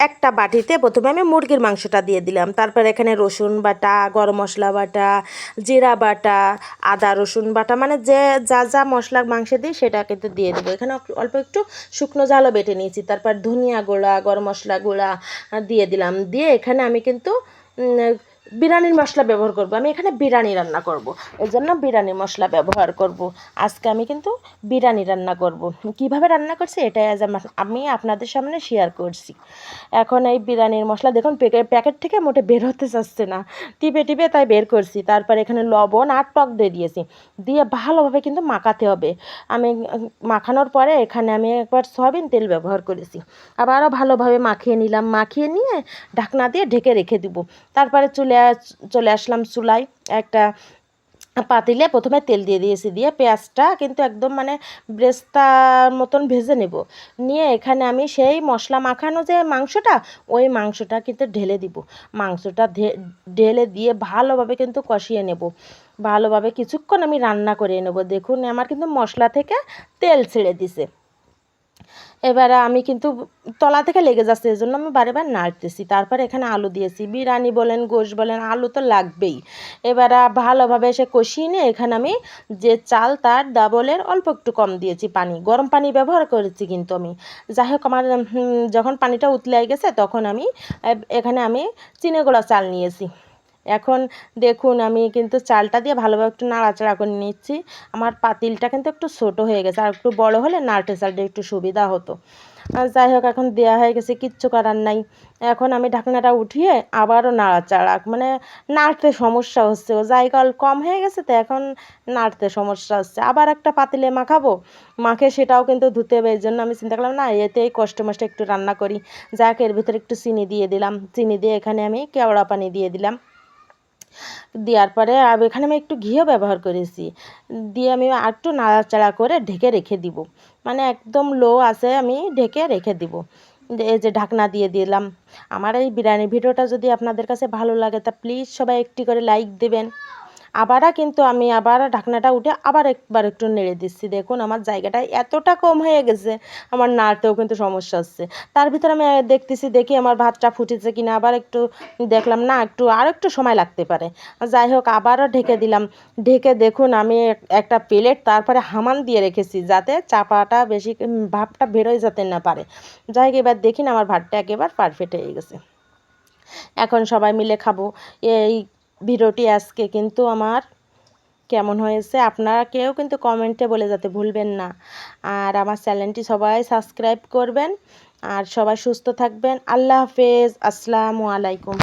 একটা বাটিতে প্রথমে আমি মুরগির মাংসটা দিয়ে দিলাম। তারপর এখানে রসুন বাটা, গরম মশলা বাটা, জিরা বাটা, আদা, রসুন বাটা মানে যে, যা যা মশলা মাংসে দিই সেটা কিন্তু দিয়ে দেবো। এখানে অল্প একটু শুকনো জালও বেটে নিয়েছি। তারপর ধনিয়া গোড়া, গরম মশলা গোড়া দিয়ে দিলাম। দিয়ে এখানে আমি কিন্তু বিরিয়ানির মশলা ব্যবহার করব। আমি এখানে বিরিয়ানি রান্না করব। এই জন্য বিরিয়ানি মশলা ব্যবহার করব। আজকে আমি কিন্তু বিরিয়ানি রান্না করব। কীভাবে রান্না করছি এটাই আজ আমি আপনাদের সামনে শেয়ার করছি। এখন এই বিরিয়ানির মশলা দেখুন প্যাকেট থেকে মোটে বের হতে চাচ্ছে না। টিপে টিপে তাই বের করছি। তারপর এখানে লবণ আর টক দিয়ে দিয়েছি। দিয়ে ভালোভাবে কিন্তু মাখাতে হবে। আমি মাখানোর পরে এখানে আমি একবার সয়াবিন তেল ব্যবহার করেছি। আবারও ভালোভাবে মাখিয়ে নিলাম। মাখিয়ে নিয়ে ঢাকনা দিয়ে ঢেকে রেখে দেবো। তারপরে চুলে চলে আসলাম চুলায় একটা পাতিলে প্রথমে তেল দিয়ে দিয়েছি, দিয়ে পেঁয়াজটা কিন্তু একদম মানে ব্রেস্তার মতন ভেজে নেব। নিয়ে এখানে আমি সেই মশলা মাখানো যে মাংসটা, ওই মাংসটা কিন্তু ঢেলে দিব। মাংসটা ঢেলে দিয়ে ভালোভাবে কিন্তু কষিয়ে নেব। ভালোভাবে কিছুক্ষণ আমি রান্না করে নেব। দেখুন, আমার কিন্তু মশলা থেকে তেল ছেড়ে দিছে। এবারে আমি কিন্তু তলা থেকে লেগে যাচ্ছে এই জন্য আমি বারে বার নাড়তেছি। তারপরে এখানে আলু দিয়েছি, বিরিয়ানি বলেন, গোশ বলেন, আলু তো লাগবেই। এবারে ভালোভাবে এসে কষিয়ে নিয়ে এখানে আমি যে চাল, তার ডাবলের অল্প একটু কম দিয়েছি পানি, গরম পানি ব্যবহার করেছি কিন্তু আমি। যাই হোক, আমার যখন পানিটা উতলে গেছে, তখন আমি এখানে আমি চিনে গোড়া চাল নিয়েছি। এখন দেখুন, আমি কিন্তু চালটা দিয়ে ভালোভাবে একটু নাড়াচাড়া করে নিচ্ছি। আমার পাতিলটা কিন্তু একটু ছোটো হয়ে গেছে, আর একটু বড় হলে নাড়তে চালটা একটু সুবিধা হতো। আর যাই হোক, এখন দেওয়া হয়ে গেছে, কিচ্ছু করার নাই। এখন আমি ঢাকনাটা উঠিয়ে আবারও নাড়াচাড়া মানে নাড়তে সমস্যা হচ্ছে। ও জায়গা কম হয়ে গেছে তো এখন নাড়তে সমস্যা হচ্ছে। আবার একটা পাতিলে মাখাবো? মাখে সেটাও কিন্তু ধুতে হবে, এই জন্য আমি চিন্তা করলাম, না, এতেই কষ্ট মষ্ট একটু রান্না করি। যাক, এর ভিতরে একটু চিনি দিয়ে দিলাম। চিনি দিয়ে এখানে আমি কেওড়া পানি দিয়ে দিলাম। দেওয়ার পরে আর এখানে আমি একটু ঘিও ব্যবহার করেছি। দিয়ে আমি একটু নাড়াচাড়া করে ঢেকে রেখে দিব। মানে একদম লো আছে আমি ঢেকে রেখে দিব। এই যে ঢাকনা দিয়ে দিলাম। আমার এই বিরিয়ানি ভিডিওটা যদি আপনাদের কাছে ভালো লাগে তা প্লিজ সবাই একটি করে লাইক দেবেন। আবারও কিন্তু আমি আবার ঢাকনাটা উঠে আবার একবার একটু নেড়ে দিচ্ছি। দেখুন, আমার জায়গাটা এতটা কম হয়ে গেছে, আমার নাড়তেও কিন্তু সমস্যা হচ্ছে। তার ভিতরে আমি দেখতেছি, দেখি আমার ভাতটা ফুটেছে কিনা, আবার একটু দেখলাম, না, একটু, আর একটু সময় লাগতে পারে। যাই হোক, আবারও ঢেকে দিলাম। ঢেকে দেখুন, আমি একটা প্লেট তারপরে হামান দিয়ে রেখেছি যাতে চাপাটা বেশি ভাবটা বেরোয় যেতে না পারে। যাই হোক, এবার দেখি না, আমার ভাতটা একেবারে পারফেক্ট হয়ে গেছে। এখন সবাই মিলে খাব। এই ভিডিওটি আজকে কিন্তু আমার কেমন হয়েছে আপনারা কেউ কিন্তু কমেন্টে বলে যাতে ভুলবেন না। আর আমার চ্যানেলটি সবাই সাবস্ক্রাইব করবেন। আর সবাই সুস্থ থাকবেন। আল্লাহ হাফেজ। আসসালামু আলাইকুম।